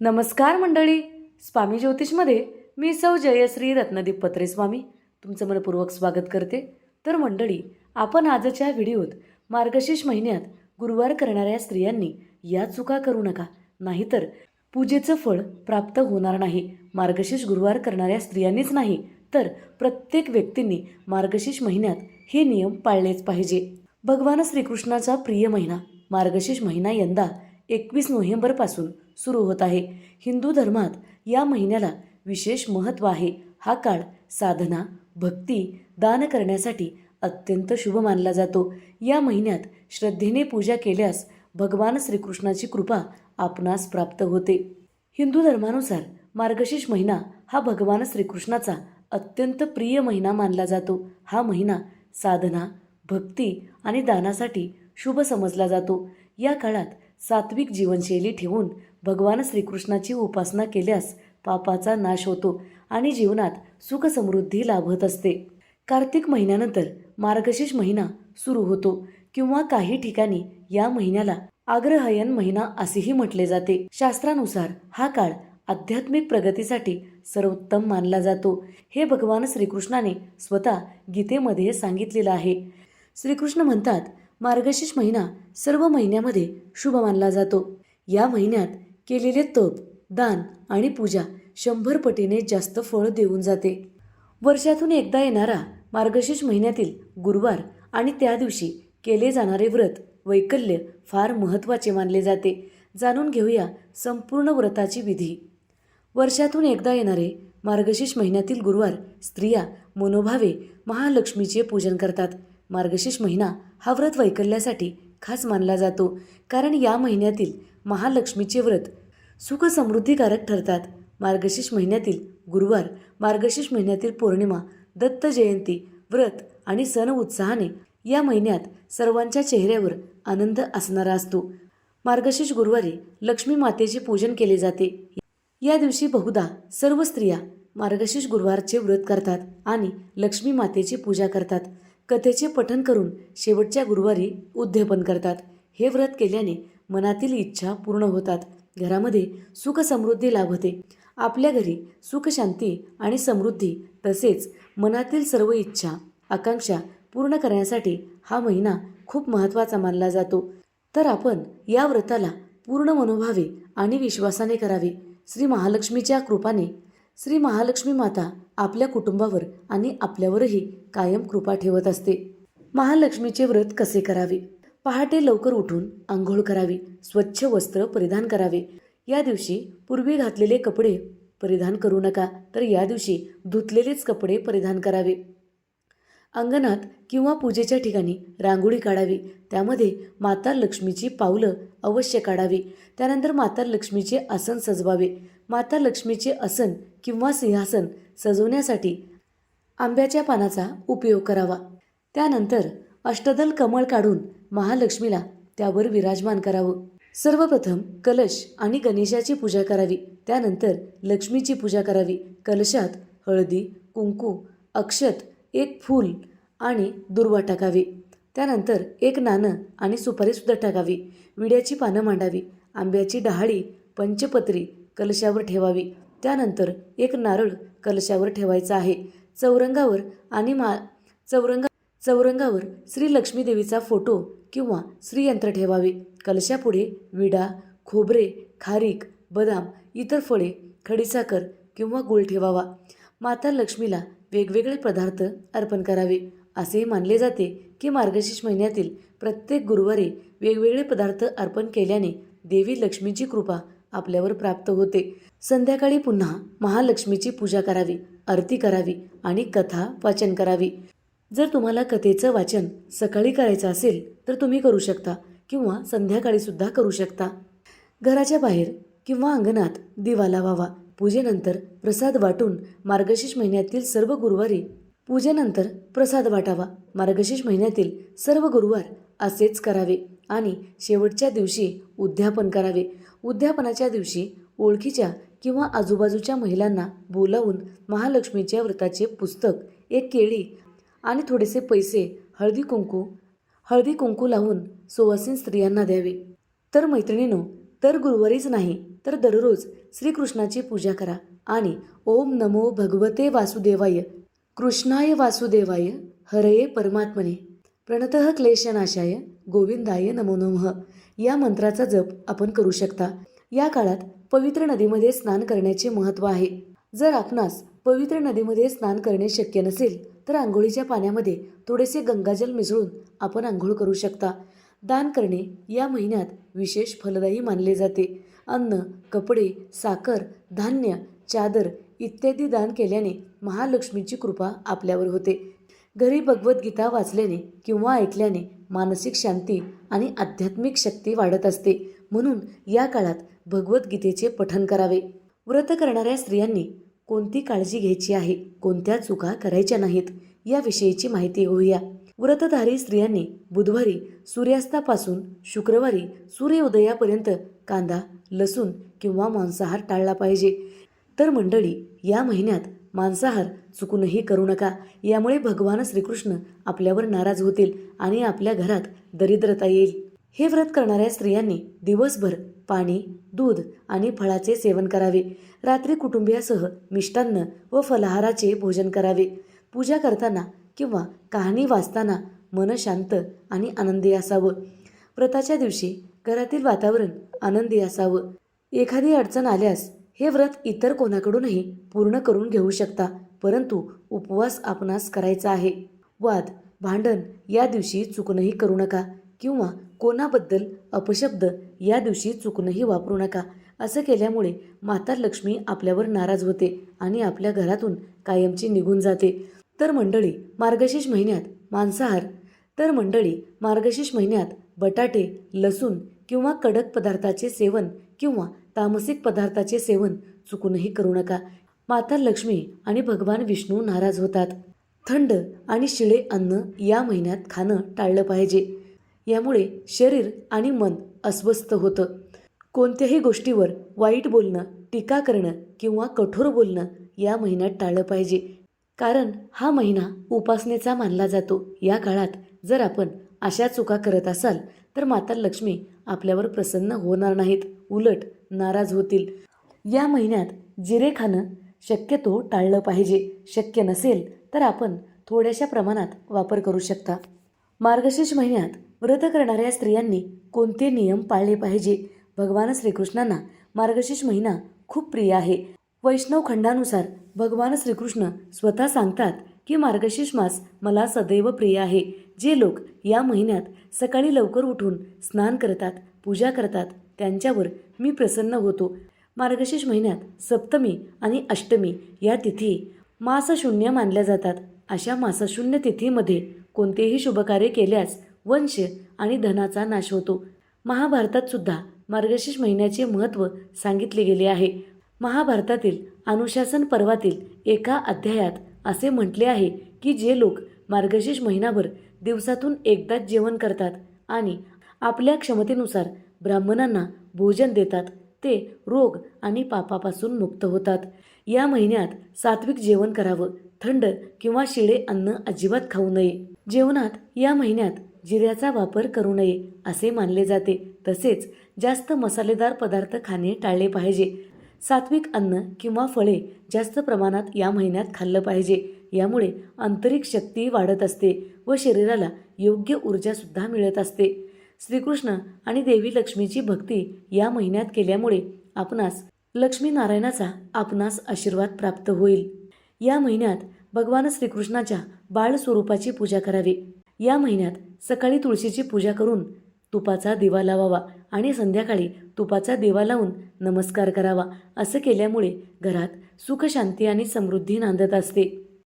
नमस्कार मंडळी. स्वामी ज्योतिषमध्ये मी सौ जयश्री रत्नदीप पत्रे स्वामी. तुमचं मनपूर्वक स्वागत करते. तर मंडळी आपण आजच्या व्हिडिओत मार्गशीर्ष महिन्यात गुरुवार करणाऱ्या स्त्रियांनी या चुका करू नका. नाहीतर पूजेचं फळ प्राप्त होणार नाही. मार्गशीर्ष गुरुवार करणाऱ्या स्त्रियांनीच नाही तर प्रत्येक व्यक्तींनी मार्गशीर्ष महिन्यात हे नियम पाळलेच पाहिजे. भगवान श्रीकृष्णाचा प्रिय महिना मार्गशीर्ष महिना यंदा एकवीस नोव्हेंबरपासून सुरू होत आहे. हिंदू धर्मात या महिन्याला विशेष महत्त्व आहे. हा काळ साधना भक्ती दान करण्यासाठी अत्यंत शुभ मानला जातो. या महिन्यात श्रद्धेने पूजा केल्यास भगवान श्रीकृष्णाची कृपा आपणास प्राप्त होते. हिंदू धर्मानुसार मार्गशीर्ष महिना हा भगवान श्रीकृष्णाचा अत्यंत प्रिय महिना मानला जातो. हा महिना साधना भक्ती आणि दानासाठी शुभ समजला जातो. या काळात सात्विक जीवनशैली ठेवून भगवान श्रीकृष्णाची उपासना केल्यास पापाचा नाश होतो आणि जीवनात सुखसमृद्धी लाभत असते. कार्तिक महिन्यानंतर मार्गशीर्ष महिना सुरू होतो किंवा काही ठिकाणी या महिन्याला आग्रहयन महिना असेही म्हटले जाते. शास्त्रानुसार हा काळ आध्यात्मिक प्रगतीसाठी सर्वोत्तम मानला जातो. हे भगवान श्रीकृष्णाने स्वतः गीतेमध्ये सांगितलेलं आहे. श्रीकृष्ण म्हणतात मार्गशीर्ष महिना सर्व महिन्यामध्ये शुभ मानला जातो. या महिन्यात केलेले तप दान आणि पूजा शंभर पटीने जास्त फळ देऊन जाते. वर्षातून एकदा येणारा मार्गशीर्ष महिन्यातील गुरुवार आणि त्या दिवशी केले जाणारे व्रत वैकल्य फार महत्त्वाचे मानले जाते. जाणून घेऊया संपूर्ण व्रताची विधी. वर्षातून एकदा येणारे मार्गशीर्ष महिन्यातील गुरुवार स्त्रिया मनोभावे महालक्ष्मीचे पूजन करतात. मार्गशीर्ष महिना हा व्रत वैकल्यासाठी खास मानला जातो. कारण या महिन्यातील महालक्ष्मीचे व्रत सुखसमृद्धिकारक ठरतात. मार्गशीर्ष महिन्यातील गुरुवार मार्गशीर्ष महिन्यातील पौर्णिमा दत्त जयंती व्रत आणि सण उत्साहाने या महिन्यात सर्वांच्या चेहऱ्यावर आनंद असणारा असतो. मार्गशीर्ष गुरुवारी लक्ष्मी मातेचे पूजन केले जाते. या दिवशी बहुधा सर्व स्त्रिया मार्गशीर्ष गुरुवारचे व्रत करतात आणि लक्ष्मी मातेची पूजा करतात. कथेचे पठन करून शेवटच्या गुरुवारी उद्यापन करतात. हे व्रत केल्याने मनातील इच्छा पूर्ण होतात. घरामध्ये सुख समृद्धी लाभते. आपल्या घरी सुखशांती आणि समृद्धी तसेच मनातील सर्व इच्छा आकांक्षा पूर्ण करण्यासाठी हा महिना खूप महत्त्वाचा मानला जातो. तर आपण या व्रताला पूर्ण मनोभावे आणि विश्वासाने करावे. श्री महालक्ष्मीच्या कृपाने श्री महालक्ष्मी माता आपल्या कुटुंबावर आणि आपल्यावरही कायम कृपा ठेवत असते. महालक्ष्मीचे व्रत कसे करावे? पहाटे लवकर उठून आंघोळ करावी स्वच्छ वस्त्र परिधान करावे. या दिवशी पूर्वी घातलेले कपडे परिधान करू नका तर या दिवशी धुतलेलेच कपडे परिधान करावे. अंगणात किंवा पूजेच्या ठिकाणी रांगोळी काढावी. त्यामध्ये माता लक्ष्मीची पावलं अवश्य काढावी. त्यानंतर माता लक्ष्मीचे आसन सजवावे. माता लक्ष्मीचे आसन किंवा सिंहासन सजवण्यासाठी आंब्याच्या पानाचा उपयोग करावा. त्यानंतर अष्टदल कमळ काढून महालक्ष्मीला त्यावर विराजमान करावं. सर्वप्रथम कलश आणि गणेशाची पूजा करावी. त्यानंतर लक्ष्मीची पूजा करावी. कलशात हळदी कुंकू अक्षत एक फूल आणि दुर्वा टाकावी. त्यानंतर एक नाणं आणि सुपारीसुद्धा टाकावी. विड्याची पानं मांडावी. आंब्याची डहाळी पंचपत्री कलशावर ठेवावी. त्यानंतर एक नारळ कलशावर ठेवायचा आहे. चौरंगावर आणि मा चौरंगा चौरंगावर श्री लक्ष्मीदेवीचा फोटो किंवा श्रीयंत्र ठेवावे. कलशापुढे विडा खोबरे खारीक बदाम इतर फळे खडीसाखर किंवा गुळ ठेवावा. माता लक्ष्मीला वेगवेगळे पदार्थ अर्पण करावे. असे मानले जाते की मार्गशीर्ष महिन्यातील प्रत्येक गुरुवारी वेगवेगळे पदार्थ अर्पण केल्याने देवी लक्ष्मीची कृपा आपल्यावर प्राप्त होते. संध्याकाळी पुन्हा महालक्ष्मीची पूजा करावी आरती करावी आणि कथा वाचन करावी. जर तुम्हाला कथेचं वाचन सकाळी करायचं असेल तर तुम्ही करू शकता किंवा संध्याकाळी सुद्धा करू शकता. घराच्या बाहेर किंवा अंगणात दिवा लावावा. पूजेनंतर प्रसाद वाटून मार्गशीर्ष महिन्यातील सर्व गुरुवारी पूजेनंतर प्रसाद वाटावा. मार्गशीर्ष महिन्यातील सर्व गुरुवार असेच करावे आणि शेवटच्या दिवशी उद्यापन करावे. उद्यापनाच्या दिवशी ओळखीच्या किंवा आजूबाजूच्या महिलांना बोलावून महालक्ष्मीच्या व्रताचे पुस्तक एक केळी आणि थोडेसे पैसे हळदी कुंकू हळदी कुंकू लावून सुवासीन स्त्रियांना द्यावे. तर मैत्रिणीनो तर गुरुवारीच नाही. तर दररोज श्रीकृष्णाची पूजा करा आणि ओम नमो भगवते वासुदेवाय. कृष्णाय वासुदेवाय. हरये परमात्मने. प्रणतः क्लेशनाशाय. गोविंदाय नमो नमः. या मंत्राचा जप आपण करू शकता. या काळात पवित्र नदीमध्ये स्नान करण्याचे महत्त्व आहे. जर आपणास पवित्र नदीमध्ये स्नान करणे शक्य नसेल तर आंघोळीच्या पाण्यामध्ये थोडेसे गंगाजल मिसळून आपण आंघोळ करू शकता. दान करणे या महिन्यात विशेष फलदायी मानले जाते. अन्न कपडे साखर धान्य चादर इत्यादी दान केल्याने महालक्ष्मीची कृपा आपल्यावर होते. घरी भगवद्गीता वाचल्याने किंवा ऐकल्याने मानसिक शांती आणि आध्यात्मिक शक्ती वाढत असते. म्हणून या काळात भगवद्गीतेचे पठन करावे. व्रत करणाऱ्या स्त्रियांनी कोणती काळजी घ्यायची आहे? कोणत्या चुका करायच्या नाहीत? याविषयीची माहिती होऊया व्रतधारी स्त्रियांनी बुधवारी सूर्यास्तापासून शुक्रवारी सूर्योदयापर्यंत कांदा लसूण किंवा मांसाहार टाळला पाहिजे. तर मंडळी या महिन्यात मांसाहार चुकूनही करू नका. यामुळे भगवान श्रीकृष्ण आपल्यावर नाराज होतील आणि आपल्या घरात दरिद्रता येईल. हे व्रत करणाऱ्या स्त्रियांनी दिवसभर पाणी दूध आणि फळाचे सेवन करावे. रात्री कुटुंबियासह मिष्टान्न व फलाहाराचे भोजन करावे. पूजा करताना किंवा कहाणी वाचताना मन शांत आणि आनंदी असावं. व्रताच्या दिवशी घरातील वातावरण आनंदी असावं. एखादी अडचण आल्यास हे व्रत इतर कोणाकडूनही पूर्ण करून घेऊ शकता परंतु उपवास आपणास करायचा आहे. वाद भांडण या दिवशी चुकणंही करू नका किंवा कोणाबद्दल अपशब्द या दिवशी चुकणंही वापरू नका. असं केल्यामुळे माता लक्ष्मी आपल्यावर नाराज होते आणि आपल्या घरातून कायमची निघून जाते. तर मंडळी मार्गशीर्ष महिन्यात मांसाहार. तर मंडळी मार्गशीर्ष महिन्यात बटाटे लसूण किंवा कडक पदार्थाचे सेवन किंवा तामसिक पदार्थाचे सेवन चुकूनही करू नका. माता लक्ष्मी आणि भगवान विष्णू नाराज होतात. थंड आणि शिळे अन्न या महिन्यात खाणं टाळलं पाहिजे. यामुळे शरीर आणि मन अस्वस्थ होतं. कोणत्याही गोष्टीवर वाईट बोलणं टीका करणं किंवा कठोर बोलणं या महिन्यात टाळलं पाहिजे. कारण हा महिना उपासनेचा मानला जातो. या काळात जर आपण अशा चुका करत असाल तर माता लक्ष्मी आपल्यावर प्रसन्न होणार नाहीत. उलट नाराज होतील. या महिन्यात जिरे खाणं शक्यतो टाळलं पाहिजे. शक्य नसेल तर आपण थोड्याशा प्रमाणात वापर करू शकता. मार्गशीर्ष महिन्यात व्रत करणाऱ्या स्त्रियांनी कोणते नियम पाळले पाहिजे? भगवान श्रीकृष्णांना मार्गशीर्ष महिना खूप प्रिय आहे. वैष्णव खंडानुसार भगवान श्रीकृष्ण स्वतः सांगतात की मार्गशीर्ष मास मला सदैव प्रिय आहे. जे लोक या महिन्यात सकाळी लवकर उठून स्नान करतात पूजा करतात. त्यांच्यावर मी प्रसन्न होतो. मार्गशीर्ष महिन्यात सप्तमी आणि अष्टमी या तिथी मासशून्य मानल्या जातात. अशा मासशून्य तिथीमध्ये कोणतेही शुभकार्य केल्यास वंश आणि धनाचा नाश होतो. महाभारतात सुद्धा मार्गशीर्ष महिन्याचे महत्त्व सांगितले गेले आहे. महाभारतातील अनुशासन पर्वातील एका अध्यायात असे म्हटले आहे की जे लोक मार्गशीर्ष महिनाभर दिवसातून एकदाच जेवण करतात आणि आपल्या क्षमतेनुसार ब्राह्मणांना भोजन देतात. ते रोग आणि पापापासून मुक्त होतात. या महिन्यात सात्विक जेवण करावं. थंड किंवा शिळे अन्न अजिबात खाऊ नये. जेवणात या महिन्यात जिऱ्याचा वापर करू नये असे मानले जाते. तसेच जास्त मसालेदार पदार्थ खाणे टाळले पाहिजे. सात्विक अन्न किंवा फळे जास्त प्रमाणात या महिन्यात खाल्लं पाहिजे. यामुळे आंतरिक शक्ती वाढत असते व शरीराला योग्य ऊर्जासुद्धा मिळत असते. श्रीकृष्ण आणि देवी लक्ष्मीची भक्ती या महिन्यात केल्यामुळे आपणास लक्ष्मीनारायणाचा आपणास आशीर्वाद प्राप्त होईल. या महिन्यात भगवान श्रीकृष्णाच्या बाळ स्वरूपाची पूजा करावी. या महिन्यात सकाळी तुळशीची पूजा करून तुपाचा दिवा लावावा आणि संध्याकाळी तुपाचा दिवा लावून नमस्कार करावा असं केल्यामुळे घरात सुखशांती आणि समृद्धी नांदत असते.